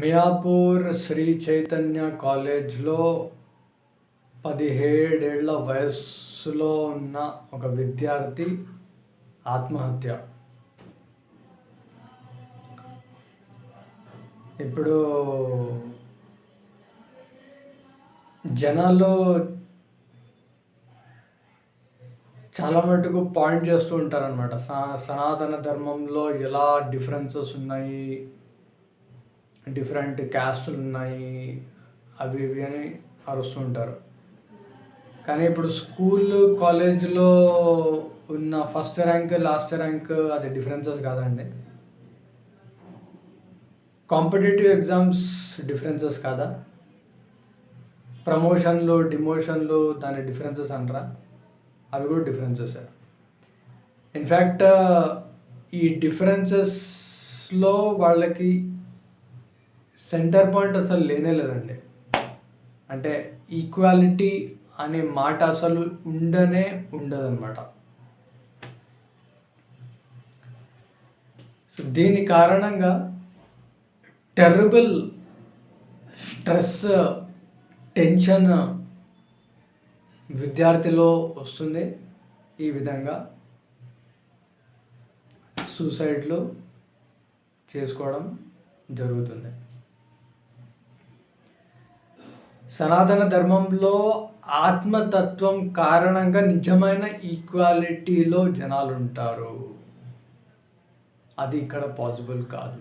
మియాపూర్ శ్రీ చైతన్య కాలేజ్లో పదిహేడేళ్ళ వయస్సులో ఉన్న ఒక విద్యార్థి ఆత్మహత్య. ఇప్పుడు జనాలు చాలా మటుకు పాయింట్ చేస్తూ ఉంటారనమాట సనాతన ధర్మంలో ఎలా డిఫరెన్సెస్ ఉన్నాయి? డిఫరెంట్ క్యాస్టులు ఉన్నాయి అవి ఇవి అని అరుస్తుంటారు కానీ ఇప్పుడు స్కూల్ కాలేజీలో ఉన్న ఫస్ట్ ర్యాంక్ లాస్ట్ ర్యాంక్ అది డిఫరెన్సెస్ కాదండి. కాంపిటేటివ్ ఎగ్జామ్స్ డిఫరెన్సెస్ కాదా? ప్రమోషన్లు డిమోషన్లు దాని డిఫరెన్సెస్ అంటారా? అవి కూడా డిఫరెన్సెస్. ఇన్ఫ్యాక్ట్ ఈ డిఫరెన్సెస్లో వాళ్ళకి సెంటర్ పాయింట్ అసలు లేనే లేదండి. అంటే ఈక్వాలిటీ అనే మాట అసలు ఉండనే ఉండదన్నమాట. సో దీని కారణంగా టెర్రబుల్ స్ట్రెస్ టెన్షన్ విద్యార్థిలో వస్తుంది ఈ విధంగా. సూసైడ్లు చేసుకోవడం జరుగుతుంది. సనాతన ధర్మంలో ఆత్మతత్వం కారణంగా నిజమైన ఈక్వాలిటీలో జనాలు ఉంటారు అది ఇక్కడ పాసిబుల్ కాదు.